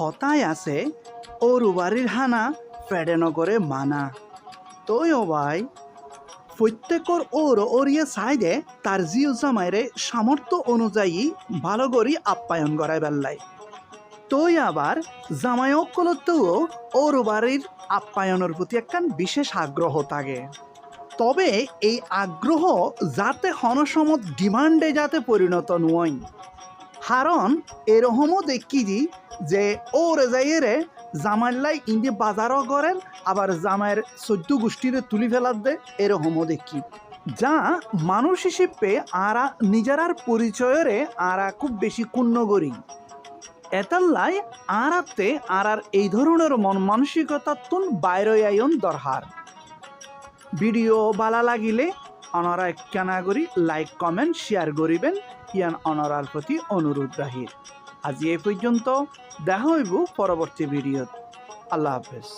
হতায় আছে, ওর বাড়ির হানা ফেডে নগরে মানা। তৈও ভাই, প্রত্যেকর ওর ওরিয়ে সাইডে তার জিও জামাইরে সামর্থ্য অনুযায়ী ভালো করি আপ্যায়ন করায় বেল্লাই তই আবার জামাই অকলতেও ওর বাড়ির আপ্যায়নের প্রতি একখান বিশেষ আগ্রহ থাকে। তবে এই আগ্রহ যাতে হনসমত ডিমান্ডে যাতে পরিণত নয়। কারণ এরকমও দেখি যে ও রেজাইয়েরে জামাইলাই ইন্দি বাজারও করেন, আবার জামাইয়ের চোদ্দ গোষ্ঠীরে তুলি ফেলার দে এরকমও দেখি। যা মানুষ হিসেবে আরা নিজেরার পরিচয়রে আরা খুব বেশি কুণ্য করি। এতাল্লাই আরাতে আরার এই ধরনের মন মানসিকতা তুন বাইরে আইন দরকার ভিডিও ভালো লাগিলে অনরা কেনা করি লাইক কমেন্ট শেয়ার করিবেন। ইয়ান অনরার প্রতি অনুরোধ রাহির আজি এই পর্যন্ত দেখা হইব পরবর্তী ভিডিওত। আল্লাহ হাফেজ।